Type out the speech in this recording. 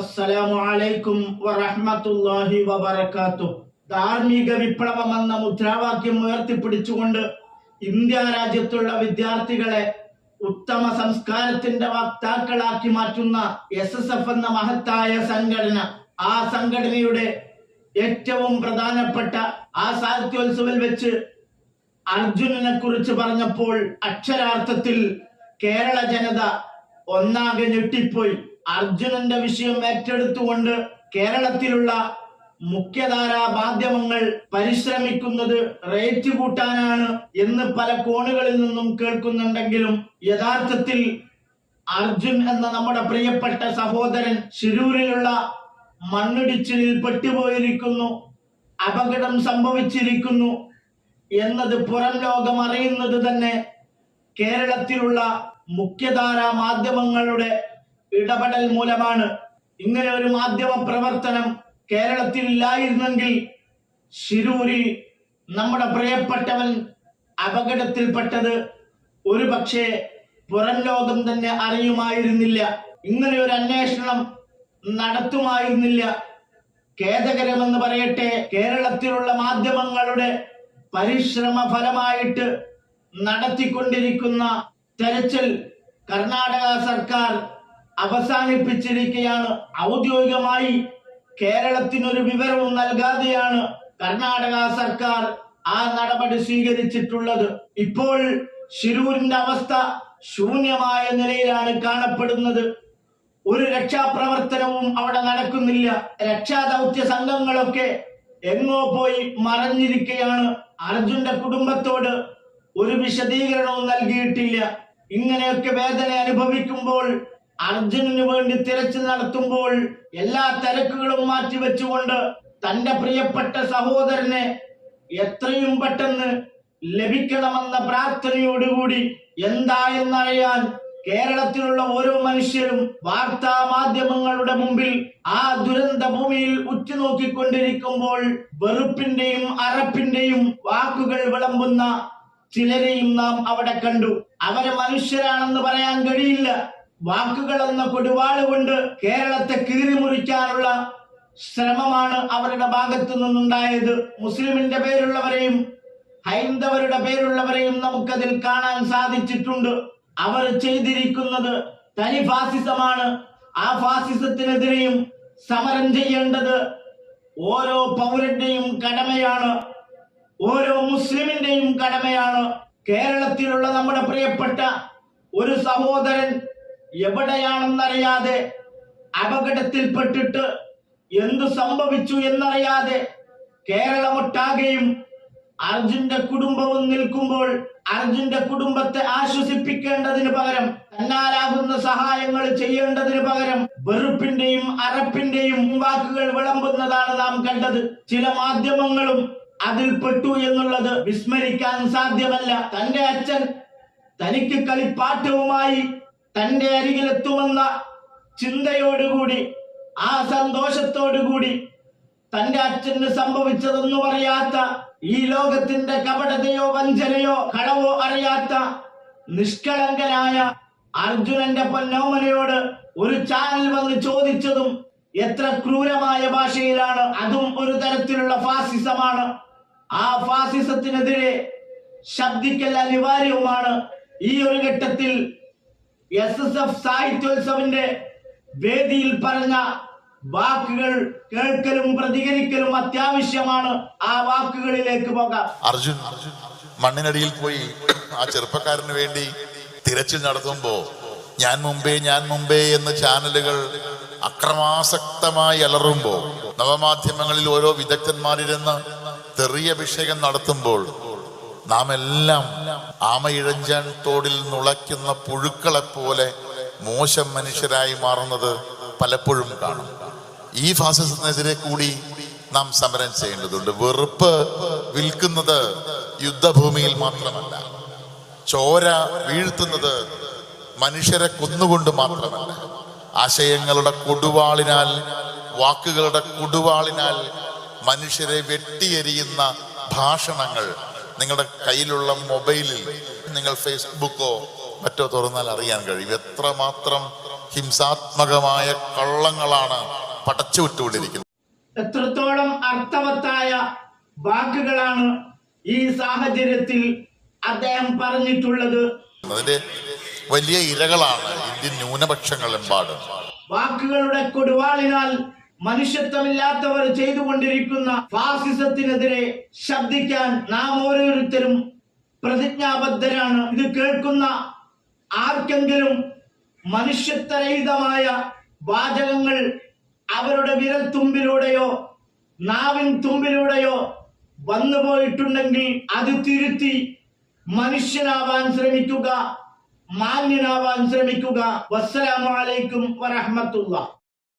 അസ്സലാമു അലൈക്കും വറഹ്മത്തുള്ളാഹി വബറകാത്തു. ധാർമ്മിക വിപ്ലവം എന്ന മുദ്രാവാക്യം ഉയർത്തിപ്പിടിച്ചുകൊണ്ട് ഇന്ത്യ രാജ്യത്തുള്ള വിദ്യാർത്ഥികളെ ഉത്തമ സംസ്കാരത്തിന്റെ വക്താക്കളാക്കി മാറ്റുന്ന എസ് എസ് എഫ് എന്ന മഹത്തായ സംഘടന ആ സംഘടനയുടെ ഏറ്റവും പ്രധാനപ്പെട്ട ആ സാഹിത്യോത്സവിൽ വെച്ച് അർജുനനെ കുറിച്ച് പറഞ്ഞപ്പോൾ അക്ഷരാർത്ഥത്തിൽ കേരള ജനത ഒന്നാകെ ഞെട്ടിപ്പോയി. അർജുനന്റെ വിഷയം ഏറ്റെടുത്തുകൊണ്ട് കേരളത്തിലുള്ള മുഖ്യധാരാ മാധ്യമങ്ങൾ പരിശ്രമിക്കുന്നത് റേറ്റ് കൂട്ടാനാണ് എന്ന് പല കോണുകളിൽ നിന്നും കേൾക്കുന്നുണ്ടെങ്കിലും യഥാർത്ഥത്തിൽ അർജുൻ എന്ന നമ്മുടെ പ്രിയപ്പെട്ട സഹോദരൻ ശിരൂരിലുള്ള മണ്ണിടിച്ചിലിൽ പെട്ടുപോയിരിക്കുന്നു അപകടം സംഭവിച്ചിരിക്കുന്നു എന്നത് പുറം ലോകം അറിയുന്നത് തന്നെ കേരളത്തിലുള്ള മുഖ്യധാരാ മാധ്യമങ്ങളുടെ ഇടപെടൽ മൂലമാണ് ഇങ്ങനെ ഒരു മാധ്യമ പ്രവർത്തനം കേരളത്തിൽ ഇല്ലായിരുന്നെങ്കിൽ ശിരൂരിൽ നമ്മുടെ പ്രിയപ്പെട്ടവൻ അപകടത്തിൽപ്പെട്ടത് ഒരു പക്ഷേ പുറം ലോകം തന്നെ അറിയുമായിരുന്നില്ല. ഇങ്ങനെ ഒരു അന്വേഷണം നടത്തുമായിരുന്നില്ല. ഖേദകരമെന്ന് പറയട്ടെ കേരളത്തിലുള്ള മാധ്യമങ്ങളുടെ പരിശ്രമ ഫലമായിട്ട് നടത്തിക്കൊണ്ടിരിക്കുന്ന തെരച്ചിൽ കർണാടക സർക്കാർ അവസാനിപ്പിച്ചിരിക്കുകയാണ് ഔദ്യോഗികമായി കേരളത്തിനൊരു വിവരവും നൽകാതെയാണ് കർണാടക സർക്കാർ ആ നടപടി സ്വീകരിച്ചിട്ടുള്ളത്. ഇപ്പോൾ ശിരൂരിന്റെ അവസ്ഥ ശൂന്യമായ നിലയിലാണ് കാണപ്പെടുന്നത്. ഒരു രക്ഷാപ്രവർത്തനവും അവിടെ നടക്കുന്നില്ല. രക്ഷാദൗത്യ സംഘങ്ങളൊക്കെ എങ്ങോ പോയി മറഞ്ഞിരിക്കുകയാണ് അർജുന്റെ കുടുംബത്തോട് ഒരു വിശദീകരണവും നൽകിയിട്ടില്ല. ഇങ്ങനെയൊക്കെ വേദന അനുഭവിക്കുമ്പോൾ അർജുനന് വേണ്ടി തിരച്ചിൽ നടത്തുമ്പോൾ എല്ലാ തിരക്കുകളും മാറ്റിവെച്ചുകൊണ്ട് തന്റെ പ്രിയപ്പെട്ട സഹോദരനെ എത്രയും പെട്ടെന്ന് ലഭിക്കണമെന്ന പ്രാർത്ഥനയോടുകൂടി എന്താ എന്നറിയാൻ കേരളത്തിലുള്ള ഓരോ മനുഷ്യരും വാർത്താ മാധ്യമങ്ങളുടെ മുമ്പിൽ ആ ദുരന്ത ഭൂമിയിൽ ഉറ്റുനോക്കിക്കൊണ്ടിരിക്കുമ്പോൾ വെറുപ്പിന്റെയും അറപ്പിന്റെയും വാക്കുകൾ വിളമ്പുന്ന ചിലരെയും നാം അവിടെ കണ്ടു. അവരെ മനുഷ്യരാണെന്ന് പറയാൻ കഴിയില്ല. വാക്കുകൾ എന്ന കൊടുവാൾ കൊണ്ട് കേരളത്തെ കീറിമുറിക്കാനുള്ള ശ്രമമാണ് അവരുടെ ഭാഗത്തു നിന്നുണ്ടായത്. മുസ്ലിമിന്റെ പേരുള്ളവരെയും ഹൈന്ദവരുടെ പേരുള്ളവരെയും നമുക്കതിൽ കാണാൻ സാധിച്ചിട്ടുണ്ട്. അവർ ചെയ്തിരിക്കുന്നത് തനി ഫാസിസമാണ് ആ ഫാസിസത്തിനെതിരെയും സമരം ചെയ്യേണ്ടത് ഓരോ പൗരന്റെയും കടമയാണ്. ഓരോ മുസ്ലിമിന്റെയും കടമയാണ്. കേരളത്തിലുള്ള നമ്മുടെ പ്രിയപ്പെട്ട ഒരു സഹോദരൻ എവിടെയാണെന്നറിയാതെ അപകടത്തിൽപ്പെട്ടിട്ട് എന്തു സംഭവിച്ചു എന്നറിയാതെ കേരളമൊട്ടാകെയും അർജുന്റെ കുടുംബവും നിൽക്കുമ്പോൾ അർജുന്റെ കുടുംബത്തെ ആശ്വസിപ്പിക്കേണ്ടതിന് പകരം തന്നാലാകുന്ന സഹായങ്ങൾ ചെയ്യേണ്ടതിന് പകരം വെറുപ്പിന്റെയും അറപ്പിന്റെയും വാക്കുകൾ വിളമ്പുന്നതാണ് നാം കണ്ടത്. ചില മാധ്യമങ്ങളും അതിൽപ്പെട്ടു എന്നുള്ളത് വിസ്മരിക്കാൻ സാധ്യമല്ല. തന്റെ അച്ഛൻ തനിക്ക് കളിപ്പാട്ടവുമായി തന്റെ അരികിലെത്തുമെന്ന ചിന്തയോടുകൂടി ആ സന്തോഷത്തോടുകൂടി തന്റെ അച്ഛന് സംഭവിച്ചതൊന്നും അറിയാത്ത ഈ ലോകത്തിന്റെ കപടതയോ വഞ്ചനയോ കളവോ അറിയാത്ത നിഷ്കളങ്കനായ അർജുനന്റെ പൊന്നോമനയോട് ഒരു ചാനൽ വന്ന് ചോദിച്ചതും എത്ര ക്രൂരമായ ഭാഷയിലാണ് അതും ഒരു തരത്തിലുള്ള ഫാസിസമാണ്. ആ ഫാസിസത്തിനെതിരെ ശബ്ദിക്കൽ അനിവാര്യവുമാണ് ഈ ഒരു ഘട്ടത്തിൽ എസ് എസ് എഫ് സാഹിത്യോത്സവിന്റെ വേദിയിൽ പറഞ്ഞ വാക്കുകൾ കേൾക്കലും പ്രതികരിക്കലും അത്യാവശ്യമാണ്. ആ വാക്കുകളിലേക്ക് പോകാം. അർജുൻ മണ്ണിനടിയിൽ പോയി ആ ചെറുപ്പക്കാരന് വേണ്ടി തിരച്ചിൽ നടത്തുമ്പോ ഞാൻ മുമ്പേ ഞാൻ മുമ്പേ എന്ന ചാനലുകൾ അക്രമാസക്തമായി അലറുമ്പോ നവമാധ്യമങ്ങളിൽ ഓരോ വിദഗ്ധന്മാരിരുന്ന് തെറിയ അഭിഷേകം നടത്തുമ്പോൾ നാം എല്ലാം ആമയിഴഞ്ചാൻ തോടിൽ നുളയ്ക്കുന്ന പുഴുക്കളെ പോലെ മോശം മനുഷ്യരായി മാറുന്നത് പലപ്പോഴും കാണും. ഈ ഫാസിസത്തിനെതിരെ കൂടി നാം സമരം ചെയ്യേണ്ടതുണ്ട്. വെറുപ്പ് വിൽക്കുന്നത് യുദ്ധഭൂമിയിൽ മാത്രമല്ല. ചോര വീഴ്ത്തുന്നത് മനുഷ്യരെ കൊന്നുകൊണ്ട് മാത്രമല്ല. ആശയങ്ങളുടെ കൊടുവാളിനാൽ വാക്കുകളുടെ കൊടുവാളിനാൽ മനുഷ്യരെ വെട്ടിയെരിയുന്ന ഭാഷണങ്ങൾ നിങ്ങളുടെ കയ്യിലുള്ള മൊബൈലിൽ നിങ്ങൾ ഫേസ്ബുക്കോ മറ്റോ തുറന്നാൽ അറിയാൻ കഴിയും. എത്രമാത്രം ഹിംസാത്മകമായ കള്ളങ്ങളാണ് പടച്ചു വിട്ടുകൊണ്ടിരിക്കുന്നത്. എത്രത്തോളം അർത്ഥവത്തായ വാക്കുകളാണ് ഈ സാഹചര്യത്തിൽ അദ്ദേഹം പറഞ്ഞിട്ടുള്ളത്. അതിന്റെ വലിയ ഇരകളാണ് ഇന്ത്യൻ ന്യൂനപക്ഷങ്ങളെമ്പാടും. വാക്കുകളുടെ കൊടുവാളിനാൽ മനുഷ്യത്വമില്ലാത്തവർ ചെയ്തുകൊണ്ടിരിക്കുന്ന ഫാസിസത്തിനെതിരെ ശബ്ദിക്കാൻ നാം ഓരോരുത്തരും പ്രതിജ്ഞാബദ്ധരാണ്. ഇത് കേൾക്കുന്ന ആർക്കെങ്കിലും മനുഷ്യത്വരഹിതമായ വാചകങ്ങൾ അവരുടെ വിരൽ തുമ്പിലൂടെയോ നാവിൻ തുമ്പിലൂടെയോ വന്നുപോയിട്ടുണ്ടെങ്കിൽ അത് തിരുത്തി മനുഷ്യനാവാൻ ശ്രമിക്കുക മാന്യനാവാൻ ശ്രമിക്കുക. വസ്സലാമലൈക്കും അലൈക്കും വറഹ്മത്തുള്ളാഹ്.